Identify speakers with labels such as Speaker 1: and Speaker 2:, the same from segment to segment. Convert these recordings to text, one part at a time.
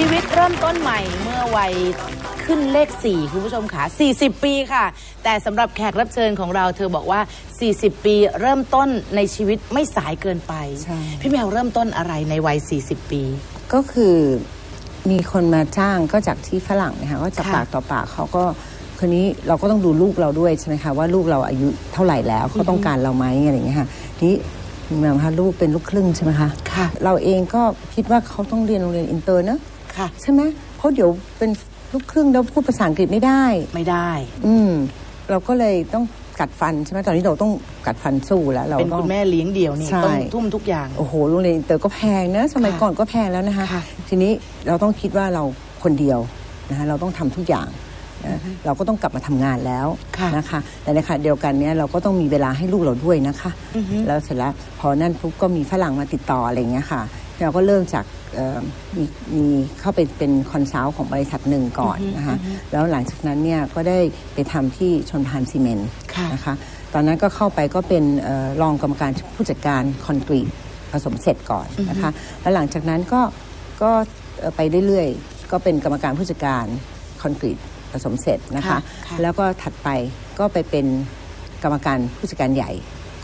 Speaker 1: ชีวิตเริ่มต้นใหม่เมื่อวัยขึ้นเลข 4 คุณผู้ชมค่ะ 40 ปีค่ะ แต่สำหรับแขกรับเชิญของเราเธอบอกว่า 40 ปีเริ่มต้นในชีวิตไม่สายเกินไป
Speaker 2: ใช่
Speaker 1: พี่แมวเริ่มต้นอะไรในวัย 40 ปี
Speaker 2: ก็คือมีคนมาจ้างก็จากที่ฝรั่งนะคะก็จาก
Speaker 1: ค่ะ
Speaker 2: ปากต่อปากเขาก็คนนี้เราก็ต้องดูลูกเราด้วยใช่ไหมคะว่าลูกเราอายุเท่าไหร่แล้วเขาต้องการเราไหมอะไรอย่างเงี้ยค่ะทีนี้แม่คะลูกเป็นลูกครึ่งใช่ไหมคะ
Speaker 1: ค่ะ
Speaker 2: เราเองก็คิดว่าเขาต้องเรียนโรงเรียนอินเตอร์นะ
Speaker 1: ค่ะ
Speaker 2: ใช่ไหมเพราะเดี๋ยวเป็นลูกครึ่งแล้วพูดภาษาอังกฤษไม่ได้
Speaker 1: ไม่ได้
Speaker 2: อืม เราก็เลยต้องกัดฟันใช่ไหมตอนนี้เราต้องกัดฟันสู้แล้วเรา
Speaker 1: เป็น
Speaker 2: ต้อง
Speaker 1: คุณแม่เลี้ยงเดี่ยวนี่
Speaker 2: ใช่
Speaker 1: ต้องทุ่มทุกอย่าง
Speaker 2: โอ้โหโรงเรียนอินเตอร์ก็แพงนะ สมัย
Speaker 1: ค่ะ
Speaker 2: ก่อนก็แพงแล้วนะคะ
Speaker 1: ค่ะ
Speaker 2: ทีนี้เราต้องคิดว่าเราคนเดียวนะคะเราต้องทำทุกอย่างนะเราก็ต้องกลับมาทำงานแล้ว
Speaker 1: ค่ะ
Speaker 2: นะคะ แต่ในขณะเดียวกันเนี้ยเราก็ต้องมีเวลาให้ลูกเราด้วยนะคะ
Speaker 1: อือฮึ
Speaker 2: แล้วเสร็จแล้วพอนั่นปุ๊บก็มีฝรั่งมาติดต่ออะไรอย่างเงี้ยค่ะ เราก็เริ่มจากเอ่อมีมีเข้าไปเป็นคอนซัลท์ของบริษัทหนึ่งก่อนนะคะแล้วหลังจากนั้นเนี่ยก็ได้ไปทำที่ชนพานซีเมนต์
Speaker 1: ค่ะ
Speaker 2: นะคะตอนนั้นก็เข้าไปก็เป็นเออรองกรรมการผู้จัดการคอนกรีตผสมเสร็จก่อนนะคะแล้วหลังจากนั้นก็ก็เอ่อไปเรื่อยๆ ก็เป็นกรรมการผู้จัดการคอนกรีตผสมเสร็จนะคะ
Speaker 1: ค่ะค่ะ
Speaker 2: แล้วก็ถัดไปก็ไปเป็นกรรมการผู้จัดการใหญ่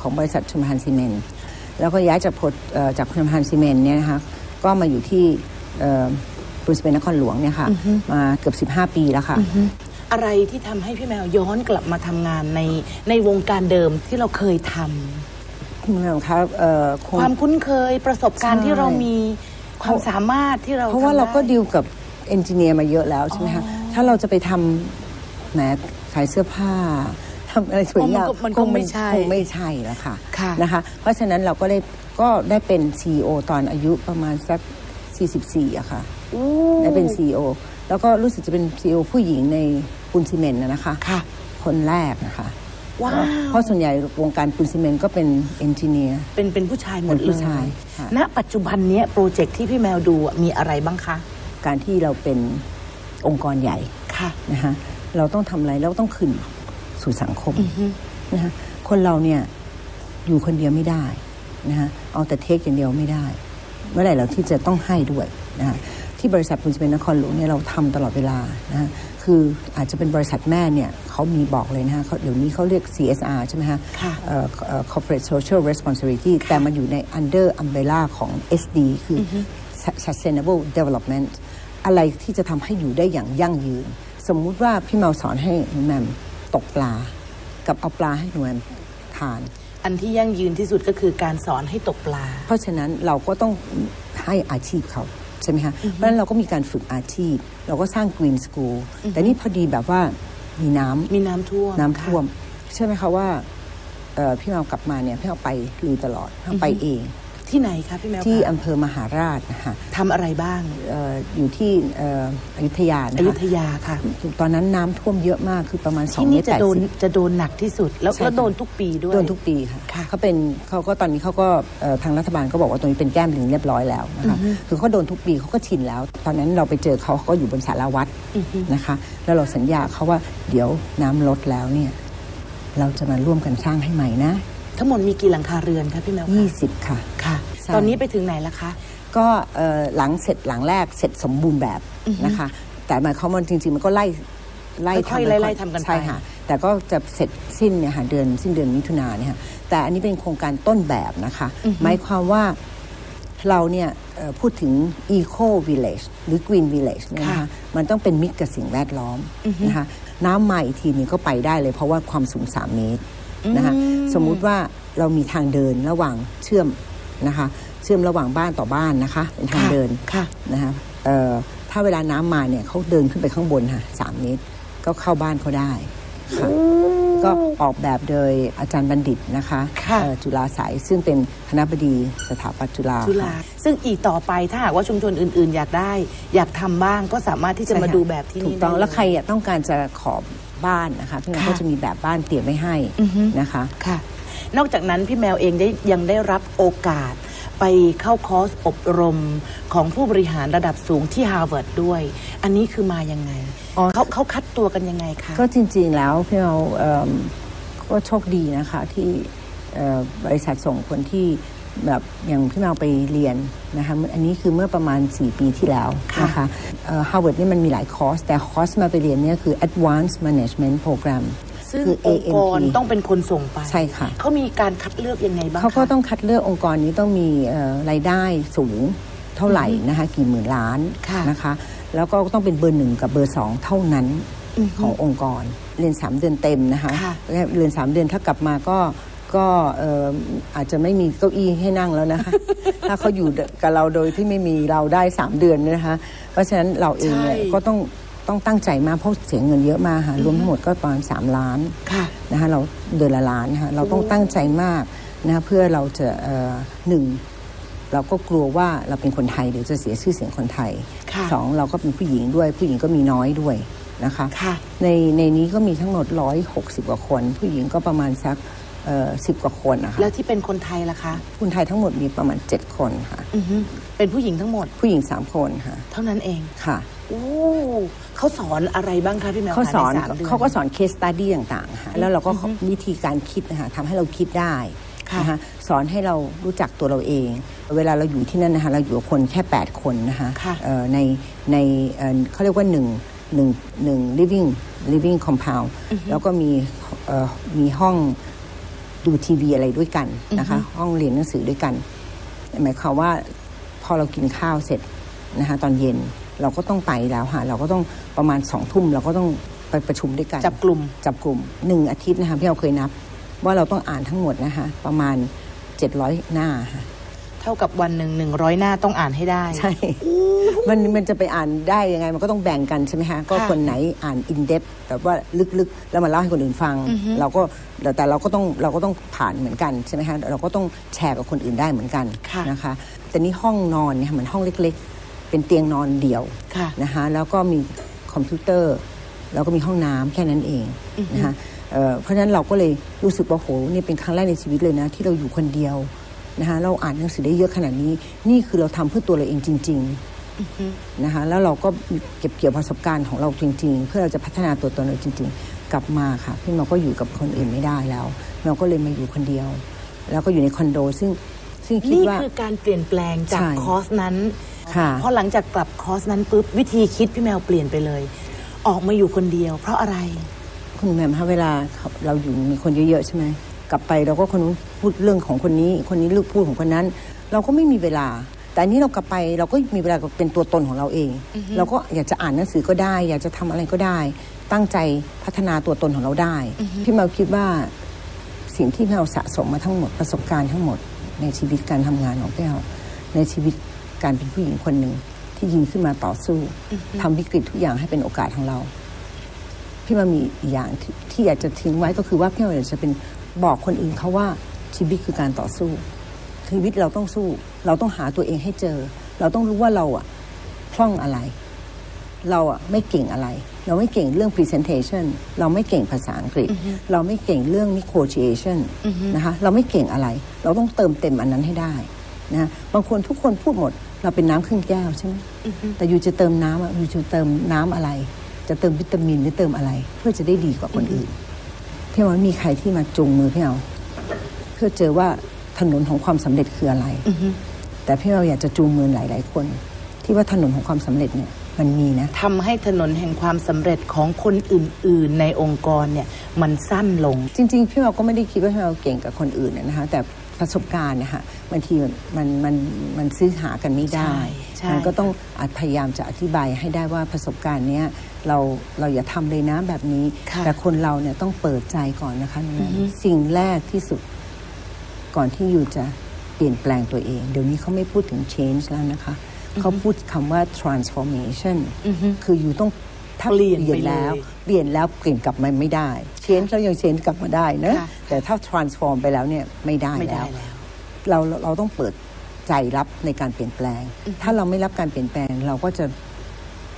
Speaker 2: ของบริษัทชมพานซีเมนต์ แล้วก็ย้ายจากพลเอ่อจากชมพานซีเมนต์เนี่ยนะคะก็มาอยู่ที่บริษัทนครหลวงเนี่ยค่ะมาเกือบ 15 ปีแล้วค่ะ
Speaker 1: อะไรที่ทำให้พี่แมวย้อนกลับมาทำงานในในวงการเดิมที่เราเคยทำ
Speaker 2: คุณแม่คะเอ่อคง
Speaker 1: ความคุ้นเคยประสบการณ์
Speaker 2: ใช่
Speaker 1: ที่เรามีความสามารถที่เรา
Speaker 2: เพราะว่า
Speaker 1: ทำ
Speaker 2: เราก็
Speaker 1: ได้
Speaker 2: ดีลกับเอนจิเนียร์มาเยอะแล้วใช่ไหมคะถ้าเราจะไปทำแหมขายเสื้อผ้า ทำอะไรสวยงาม
Speaker 1: มันก็มันคงไม่ใช่
Speaker 2: คงไม่ใช่แล้วค่ะ
Speaker 1: ค่ะ
Speaker 2: นะคะ เพราะฉะนั้นเราก็ได้ก็ได้เป็น CEO ตอนอายุประมาณสัก 44อะค่ะ
Speaker 1: อู้
Speaker 2: ได้เป็น CEO แล้วก็รู้สึกจะเป็น CEO ผู้หญิงในปูนซีเมนต์นะนะคะ
Speaker 1: ค่ะ
Speaker 2: คนแรกนะคะ
Speaker 1: ว้าว
Speaker 2: เพราะส่วนใหญ่วงการปูนซีเมนต์ก็เป็นเอนจิเนียร์
Speaker 1: เป็นเป็นผู้ชายหมด
Speaker 2: เป็นผู้
Speaker 1: เลย
Speaker 2: ชายค่ะ
Speaker 1: ณปัจจุบันเนี้ยโปรเจกต์ที่พี่แมวดูอะมีอะไรบ้างคะ
Speaker 2: การที่เราเป็นองค์กรใหญ่
Speaker 1: ค่ะ
Speaker 2: นะคะเราต้องทำอะไรเราต้องคืน สู่สังคมนะคะคนเราเนี่ยอยู่คนเดียวไม่ได้นะคะเอาแต่เทคอย่างเดียวไม่ได้ เมื่อไหร่เราที่จะต้องให้ด้วยนะคะที่บริษัทปูนซีเมนต์นครหลวงเนี่ยเราทำตลอดเวลานะคะคืออาจจะเป็นบริษัทแม่เนี่ยเขามีบอกเลยนะคะเขาเดี๋ยวนี้เขาเรียก CSR ใช่ไหมคะ
Speaker 1: ค่ะ
Speaker 2: เอ่อเอ่อ corporate social responsibility แต่มันอยู่ใน under umbrella ของ SD คืออ sustainable development อะไรที่จะทำให้อยู่ได้อย่างยั่งยืน สมมุติว่าพี่เมาสอนให้หนูแหมม ตกปลา กับเอาปลาให้หนูแหมมทาน
Speaker 1: อันที่ยั่งยืนที่สุดก็คือการสอนให้ตกปลา
Speaker 2: เพราะฉะนั้นเราก็ต้องให้อาชีพเขาใช่ไหมคะเพราะฉะนั้นเราก็มีการฝึกอาชีพ เราก็สร้าง Green School แต่นี่พอดีแบบว่ามีน้ำ
Speaker 1: มีน้ำท่วม
Speaker 2: น้ำท่วม ใช่ไหมคะว่าเอ่อพี่เมากลับมาเนี่ยพี่เมาไปลุยตลอดพี่เมาไปเอง
Speaker 1: ที่ไหนคะพี่แมว
Speaker 2: ที่
Speaker 1: คะ
Speaker 2: อำเภอมหาราชนะคะ
Speaker 1: ทำอะไรบ้าง
Speaker 2: เอ่ออยู่ที่เอ่ออยุธยานะ
Speaker 1: อยุ
Speaker 2: คะ
Speaker 1: ธยาค่ะ
Speaker 2: ตอนนั้นน้ำท่วมเยอะมากคือประมาณ2
Speaker 1: ที่
Speaker 2: เม
Speaker 1: นี่
Speaker 2: ตร
Speaker 1: จะ
Speaker 2: แปด
Speaker 1: โดน
Speaker 2: สิบ
Speaker 1: จะโดนหนักที่สุด แล้ว
Speaker 2: ใช่
Speaker 1: แล้ว
Speaker 2: ค่ะ
Speaker 1: โดนทุกปีด้วย
Speaker 2: โดนทุกปีค่ะ
Speaker 1: ค่ะ
Speaker 2: เขาเป็นเขาก็ตอนนี้เขาก็เอ่อทางรัฐบาลก็บอกว่าตรงนี้เป็นแก้มลิงเรียบร้อยแล้วนะคะคือเขาโดนทุกปีเขาก็ชินแล้ว ตอนนั้นเราไปเจอเขาเขาก็อยู่บนสาราวัดนะคะ แล้วเราสัญญาเขาว่าเดี๋ยวน้ำลดแล้วเนี่ยเราจะมาร่วมกันสร้างให้ใหม่นะ
Speaker 1: ทั้งหมดมีกี่หลังคาเรือนคะพี่แมวคะ
Speaker 2: 20 ค่ะ
Speaker 1: ค่ะ
Speaker 2: ใช่
Speaker 1: ตอนนี้ไปถึงไหนแล้วคะ
Speaker 2: ก็เอ่อหลังเสร็จหลังแรกเสร็จสมบูรณ์แบบนะคะ แต่หมายความว่าจริง ๆ มันก็ไล่ไล่
Speaker 1: ค่อยๆ
Speaker 2: ทำ
Speaker 1: ไล่ๆทำกันไป
Speaker 2: ใช่ค่ะแต่ก็จะเสร็จสิ้นเนี่ยค่ะเดือนสิ้นเดือนมิถุนายนเนี่ยค่ะแต่อันนี้เป็นโครงการต้นแบบนะคะ หมายความว่าเราเนี่ยเอ่อพูดถึง eco village หรือ green village เนี่ยนะคะ
Speaker 1: ค่ะ
Speaker 2: มันต้องเป็นมิตรกับสิ่งแวดล้อมนะคะน้ำมาอีกทีนี้ก็ไปได้เลยเพราะว่าความสูง 3 เมตรนะคะสมมุติว่าเรามีทางเดินระหว่างเชื่อมนะคะ เชื่อมระหว่างบ้านต่อบ้านนะคะ เป็นทาง
Speaker 1: ค่ะ
Speaker 2: เดิน
Speaker 1: ค่ะ
Speaker 2: นะคะเอ่อถ้าเวลาน้ำมาเนี่ยเขาเดินขึ้นไปข้างบนค่ะสามเมตรก็เข้าบ้านเขาได้ค่ะก็ออกแบบโดยอาจารย์บัณฑิตนะคะ
Speaker 1: ค่ะ
Speaker 2: เอ่อจุฬาสายซึ่งเป็นคณะบดีสถาปัตย์จุฬา
Speaker 1: จุฬา
Speaker 2: ค่ะ
Speaker 1: ซึ่งอีกต่อไปถ้าหากว่าชุมชนอื่น ๆ อยากได้ อยากทำบ้างก็สามารถที่จะ
Speaker 2: ใช่
Speaker 1: มา
Speaker 2: ค่
Speaker 1: ดูแบบที่
Speaker 2: ถู
Speaker 1: นี่
Speaker 2: กต้อง
Speaker 1: ได้
Speaker 2: แล้วใคร
Speaker 1: เย
Speaker 2: อะต้องการจะขอบ้านนะคะพี่แมว
Speaker 1: ค่ะ
Speaker 2: ก็จะมีแบบบ้านเตรียมไว้ให้
Speaker 1: อือฮึ
Speaker 2: นะคะ
Speaker 1: ค่ะ นอกจากนั้นพี่แมวเองได้ยังได้รับโอกาส ไปเข้าคอร์สอบรมของผู้บริหารระดับสูงที่ฮาร์วาร์ดด้วย อันนี้คือมายังไง
Speaker 2: อ๋อ
Speaker 1: เขาเขาคัดตัวกันยังไงคะ
Speaker 2: ก็จริง ๆ แล้วพี่เราเอิ่มก็โชคดีนะคะที่เอ่อบริษัทส่งคนที่แบบอย่างพี่แมวไปเรียนนะคะอันนี้คือเมื่อประมาณ 4 ปีที่แล้วนะคะฮาร์วาร์ดนี่มันมีหลายคอร์ส แต่คอร์สที่มาไปเรียนเนี่ยคือ Advanced Management Program
Speaker 1: ซึ่ง
Speaker 2: คือ
Speaker 1: องค์กร
Speaker 2: AMP
Speaker 1: ต้องเป็นคนส่งไป
Speaker 2: ใช่ค่ะ
Speaker 1: เขามีการคัดเลือกยังไงบ้าง
Speaker 2: เขาก็
Speaker 1: คะ
Speaker 2: ต้องคัดเลือกองค์กรนี้ต้องมีเอ่อรายได้สูงเท่าไหร่นะคะกี่หมื่นล้าน
Speaker 1: ค่ะ
Speaker 2: นะคะ แล้วก็ต้องเป็นเบอร์หนึ่งกับเบอร์สองเท่านั้นขององค์กร เรียน 3 เดือนเต็มนะคะ
Speaker 1: ค่ะ
Speaker 2: และเรียน 3 เดือนถ้ากลับมาก็ก็เอ่ออาจจะไม่มีเก้าอี้ให้นั่งแล้วนะคะ ถ้าเขาอยู่กับเราโดยที่ไม่มีเราได้ 3 เดือนเนี่ยนะคะ เพราะฉะนั้นเราเองเนี่ย
Speaker 1: ใช่
Speaker 2: ก็ต้อง ต้องตั้งใจมากเพราะเสียเงินเยอะมากค่ะรวมทั้งหมดก็ประมาณ3ล้าน
Speaker 1: ค่ะ
Speaker 2: นะคะเราเดือนละล้านนะคะเราต้องตั้งใจมากนะคะเพื่อเราจะเอ่อหนึ่งเราก็กลัวว่าเราเป็นคนไทยเดี๋ยวจะเสียชื่อเสียงคนไทย
Speaker 1: ค่ะ
Speaker 2: สองเราก็เป็นผู้หญิงด้วย ผู้หญิงก็มีน้อยด้วยนะคะ
Speaker 1: ค่ะ
Speaker 2: ในในนี้ก็มีทั้งหมด 160 กว่าคน ผู้หญิงก็ประมาณสัก สิบกว่าคนนะคะ
Speaker 1: แล้วที่เป็นคนไทยล่ะคะ
Speaker 2: คนไทยทั้งหมดมีประมาณ 7 คนค่ะ
Speaker 1: อือฮึเป็นผู้หญิงทั้งหมด
Speaker 2: ผู้หญิง 3 คนค่ะ
Speaker 1: เท่านั้นเอง
Speaker 2: ค่ะ
Speaker 1: โอ้เขาสอนอะไรบ้างคะพี่แมว
Speaker 2: เขาสอน
Speaker 1: คะในมดื
Speaker 2: เขาก็สอน case study ต่างๆค่ะแล้วเราก็วิธีการคิดนะคะทำให้เราคิดได้
Speaker 1: ค่ะ
Speaker 2: นะคะสอนให้เรารู้จักตัวเราเอง เวลาเราอยู่ที่นั่นนะคะเราอยู่กับคนแค่ 8 คนนะคะ
Speaker 1: ค่ะ
Speaker 2: เอ่อในในเอ่อเขาเรียกว่าหนึ่งหนึ่งหนึ่ง living living compound แล้วก็มีเอ่อมีห้อง ดูทีวีอะไรด้วยกันนะคะ ห้องเรียนหนังสือด้วยกันหมายความว่าพอเรากินข้าวเสร็จนะคะตอนเย็นเราก็ต้องไปแล้วค่ะเราก็ต้องประมาณสองทุ่มเราก็ต้องไปประชุมด้วยกัน
Speaker 1: จับกลุ่ม
Speaker 2: จับกลุ่มหนึ่งอาทิตย์นะคะพี่เราเคยนับ ว่าเราต้องอ่านทั้งหมดนะคะประมาณ 700 หน้าค่ะ
Speaker 1: เท่ากับวันหนึ่งหนึ่งร้อยหน้าต้องอ่านให้ได้
Speaker 2: ใช่ มันมันจะไปอ่านได้ยังไง มันก็ต้องแบ่งกันใช่ไหมคะก็
Speaker 1: ค่ะ
Speaker 2: คนไหนอ่านอินเด h แบบว่าลึกๆ แล้วมาเล่าให้คนอื่นฟัง เราก็แต่แต่เราก็ต้องเราก็ต้องผ่านเหมือนกันใช่ไหมคะเราก็ต้องแชร์กับคนอื่นได้เหมือนกัน
Speaker 1: ค่ะ
Speaker 2: นะคะ แต่นี่ห้องนอนเนี่ยค่ะมันห้องเล็กๆ เป็นเตียงนอนเดี่ยว
Speaker 1: ค่ะ
Speaker 2: นะคะแล้วก็มีคอมพิวเตอร์ แล้วก็มีห้องน้ำแค่นั้นเองนะคะเอ่อเพราะฉะนั้นเราก็เลยรู้สึกว่าโหนี่เป็นครั้งแรกในชีวิตเลยนะ ที่เราอยู่คนเดียว นะคะเราอ่านหนังสือได้เยอะขนาดนี้ นี่คือเราทำเพื่อตัวเราเองจริง ๆนะคะแล้วเราก็เก็บเกี่ยวประสบการณ์ของเราจริง ๆ เพื่อเราจะพัฒนาตัวตนเราจริง ๆ กลับมาค่ะพี่เราก็อยู่กับคนอื่นไม่ได้แล้ว เราก็เลยมาอยู่คนเดียว แล้วก็อยู่ในคอนโด ซึ่งซึ่งคิด
Speaker 1: นี่
Speaker 2: ว่า
Speaker 1: คือการเปลี่ยนแปลงจาก
Speaker 2: ใช่
Speaker 1: คอร์สนั้น
Speaker 2: ค่ะ
Speaker 1: พอหลังจากกลับคอร์สนั้นปุ๊บวิธีคิดพี่แมวเปลี่ยนไปเลย ออกมาอยู่คนเดียว เพราะอะไร
Speaker 2: คุณแม่คะเวลาเราอยู่มีคนเยอะๆใช่ไหม กลับไปเราก็คนนู้นพูดเรื่องของคนนี้คนนี้ลูกพูดของคนนั้น เราก็ไม่มีเวลา แต่อันนี้เรากลับไปเราก็มีเวลาเป็นตัวตนของเราเอง เราก็อยากจะอ่านหนังสือก็ได้ อยากจะทำอะไรก็ได้ ตั้งใจพัฒนาตัวตนของเราได้ พี่เมาคิดว่าสิ่งที่เราสะสมมาทั้งหมดประสบการณ์ทั้งหมด ในชีวิตการทำงานของพี่เราในชีวิตการเป็นผู้หญิงคนหนึ่งที่ยืนขึ้นมาต่อสู้ทำวิกฤตทุกอย่างให้เป็นโอกาสของเราพี่มามีอีกอย่างที่ที่อยากจะทิ้งไว้ก็คือว่าพี่มาอยากจะเป็น บอกคนอื่นเขาว่าชีวิตคือการต่อสู้ชีวิตเราต้องสู้ เราต้องหาตัวเองให้เจอ เราต้องรู้ว่าเราอะคล่องอะไร เราอะไม่เก่งอะไร เราไม่เก่งเรื่อง presentation เราไม่เก่งภาษาอังกฤษ เราไม่เก่งเรื่อง negotiation นะคะเราไม่เก่งอะไร เราต้องเติมเต็มอันนั้นให้ได้นะบางคนทุกคนพูดหมด เราเป็นน้ำครึ่งแก้วใช่ไหมแต่อยู่จะเติมน้ำอะอยู่จะเติมน้ำอะไร จะเติมวิตามินหรือเติมอะไร เพื่อจะได้ดีกว่าคนอื่น พี่ว่ามีใครที่มาจูงมือพี่เอาเพื่อเจอว่าถนนของความสำเร็จคืออะไรแต่พี่เราอยากจะจูงมือหลาย ๆ คน ที่ว่าถนนของความสำเร็จเนี่ยมันมีนะ
Speaker 1: ทำให้ถนนแห่งความสำเร็จของคนอื่น ๆ ในองค์กรเนี่ยมันสั้นลง
Speaker 2: จริง ๆ พี่เราก็ไม่ได้คิดว่าพี่เราเก่งกับคนอื่นนะคะแต่ประสบการณ์เนะคะบางทีมันมันมันมันซื้อหากันไม่ได้
Speaker 1: ใช่ใช่
Speaker 2: มันก็ต้องอาจพยายามจะอธิบายให้ได้ว่าประสบการณ์เนี้ย เราเราอย่าทำเลยนะแบบนี้
Speaker 1: ค่ะ
Speaker 2: แต่คนเราเนี่ยต้องเปิดใจก่อนนะคะสิ่งแรกที่สุด ก่อนที่อยู่จะเปลี่ยนแปลงตัวเอง เดี๋ยวนี้เขาไม่พูดถึง change แล้วนะคะ เขาพูดคำว่า transformation คืออยู่ต้องถ้า
Speaker 1: เปลี่ยนไป
Speaker 2: แล้ว
Speaker 1: เลย
Speaker 2: เปลี่ยนแล้วเปลี่ยนกลับมาไม่ได้ change แล้วยัง change กลับมาได้นะ
Speaker 1: ค่ะ
Speaker 2: แต่ถ้า transform ไปแล้วเนี่ยไม่ได้
Speaker 1: ไม่ได้
Speaker 2: แล้ว
Speaker 1: แล้ว
Speaker 2: เราเราต้องเปิดใจรับในการเปลี่ยนแปลง ถ้าเราไม่รับการเปลี่ยนแปลงเราก็จะ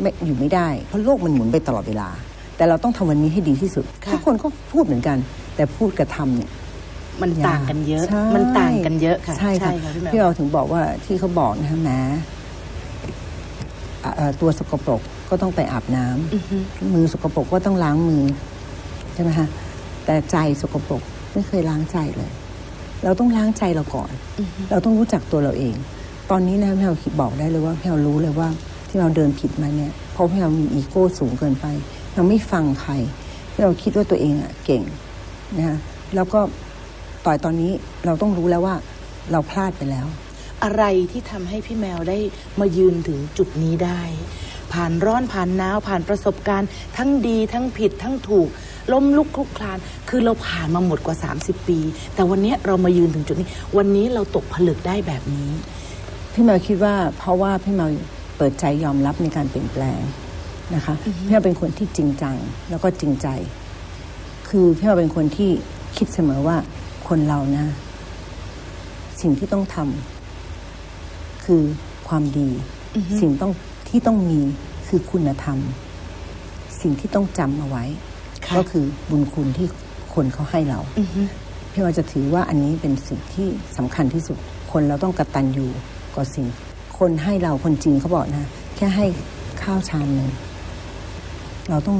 Speaker 2: ไม่อยู่ไม่ได้ เพราะโลกมันหมุนไปตลอดเวลา แต่เราต้องทำวันนี้ให้ดีที่สุด
Speaker 1: ค่ะ
Speaker 2: ทุกคนก็พูดเหมือนกัน แต่พูดกับทำเนี่ย
Speaker 1: มันต่างกันเยอะ
Speaker 2: ใช่
Speaker 1: มันต่างกันเยอะค่ะ
Speaker 2: ใช่ค่ะ
Speaker 1: พี่แมว
Speaker 2: พี่เราถึงบอกว่าที่เขาบอกนะคะแม้อะเอ่อตัวสกปรกก็ต้องไปอาบน้ำมือสกปรกก็ต้องล้างมือ ใช่ไหมคะแต่ใจสกปรกไม่เคยล้างใจเลย เราต้องล้างใจเราก่อน เราต้องรู้จักตัวเราเอง ตอนนี้นะพี่เราบอกได้เลยว่าพี่เรารู้เลยว่า ที่เราเดินผิดมาเนี่ยเพราะพี่เรามีอีโก้สูงเกินไป เราไม่ฟังใครพี่เราคิดว่าตัวเองอะเก่งนะคะแล้วก็ต่อยตอนนี้เราต้องรู้แล้วว่าเราพลาดไปแล้ว
Speaker 1: อะไรที่ทำให้พี่แมวได้มายืนถึงจุดนี้ได้ ผ่านร้อนผ่านหนาวผ่านประสบการณ์ ทั้งดีทั้งผิดทั้งถูกล้มลุกคลุกคลาน คือเราผ่านมาหมดกว่า 30 ปี แต่วันนี้เรามายืนถึงจุดนี้ วันนี้เราตกผลึกได้แบบนี้
Speaker 2: พี่มาคิดว่าเพราะว่าพี่มา เปิดใจยอมรับในการเปลี่ยนแปลงนะคะพี่มาเป็นคนที่จริงจังแล้วก็จริงใจ คือพี่มาเป็นคนที่คิดเสมอว่าคนเรานะ สิ่งที่ต้องทำคือความดี สิ่งต้องที่ต้องมีคือคุณธรรม สิ่งที่ต้องจำเอาไว้
Speaker 1: ค่ะ
Speaker 2: ก็คือบุญคุณที่คนเขาให้เราพี่ว่าจะถือว่าอันนี้เป็นสิ่งที่สำคัญที่สุด คนเราต้องกระตันอยู่กับสิ่ง คนให้เราคนจีนเขาบอกนะ แค่ให้ข้าวชามหนึ่งเราต้อง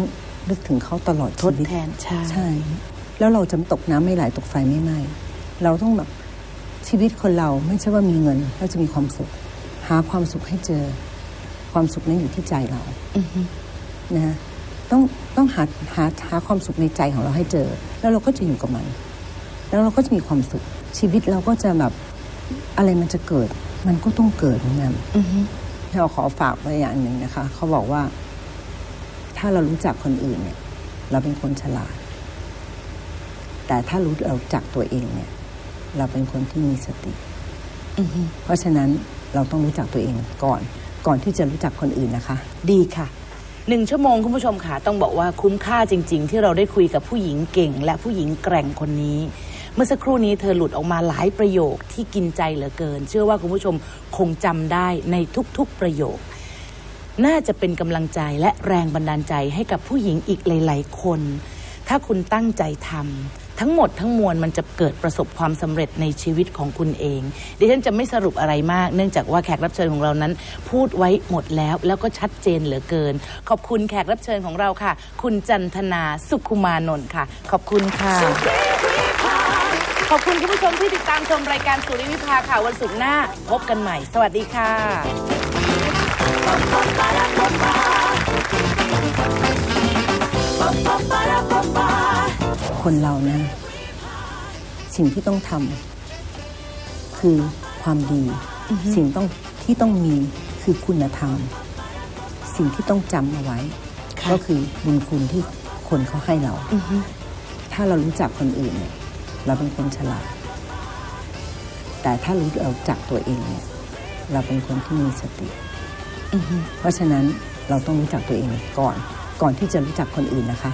Speaker 2: นึกถึงเขาตลอด
Speaker 1: ทด
Speaker 2: ชีวิต
Speaker 1: แทนใช่
Speaker 2: ใช่ แล้วเราจะตกน้ำไม่ไหลตกไฟไม่ไหม้เราต้องแบบชีวิตคนเราไม่ใช่ว่ามีเงินแล้วจะมีความสุข หาความสุขให้เจอ ความสุขนั้นอยู่ที่ใจเรานะฮะต้องต้องหาหาหาความสุขในใจของเราให้เจอ แล้วเราก็จะอยู่กับมัน แล้วเราก็จะมีความสุข ชีวิตเราก็จะแบบอะไรมันจะเกิด มันก็ต้องเกิดเหมือนกันเราขอฝากไว้อย่างหนึ่งนะคะ เขาบอกว่า ถ้าเรารู้จักคนอื่นเนี่ย เราเป็นคนฉลาด แต่ถ้ารู้เราจักตัวเองเนี่ย เราเป็นคนที่มีสติเพราะฉะนั้นเราต้องรู้จักตัวเองก่อน ก่อนที่จะรู้จักคนอื่นนะคะ
Speaker 1: ดีค่ะหนึ่งชั่วโมงคุณผู้ชมค่ะต้องบอกว่าคุ้มค่าจริง ๆ ที่เราได้คุยกับผู้หญิงเก่ง และผู้หญิงแกร่งคนนี้ เมื่อสักครู่นี้เธอหลุดออกมาหลายประโยคที่กินใจเหลือเกิน เชื่อว่าคุณผู้ชมคงจำได้ในทุกๆประโยค น่าจะเป็นกำลังใจและแรงบันดาลใจให้กับผู้หญิงอีกหลาย ๆ คน ถ้าคุณตั้งใจทำทั้งหมดทั้งมวลมันจะเกิดประสบความสำเร็จในชีวิตของคุณเอง ดิฉันจะไม่สรุปอะไรมาก เนื่องจากว่าแขกรับเชิญของเรานั้น พูดไว้หมดแล้วแล้วก็ชัดเจนเหลือเกิน ขอบคุณแขกรับเชิญของเราค่ะ คุณจันทนาสุขุมานนท์ค่ะ ขอบคุณค่ะ ขอบคุณคุณผู้ชมที่ติดตามชมรายการสุริวิภาค่ะวันศุกร์หน้า พบกันใหม่ สวัสดีค่ะ
Speaker 2: คนเรานะสิ่งที่ต้องทำคือความดี สิ่งต้องที่ต้องมีคือคุณธรรม สิ่งที่ต้องจำเอาไว้
Speaker 1: ค่ะ
Speaker 2: ก็คือบุญคุณที่คนเขาให้เรา ถ้าเรารู้จักคนอื่นเนี่ย เราเป็นคนฉลาด แต่ถ้ารู้เราจักตัวเองเนี่ยเราเป็นคนที่มีสติเพราะฉะนั้นเราต้องรู้จักตัวเองก่อน ก่อนที่จะรู้จักคนอื่นนะคะ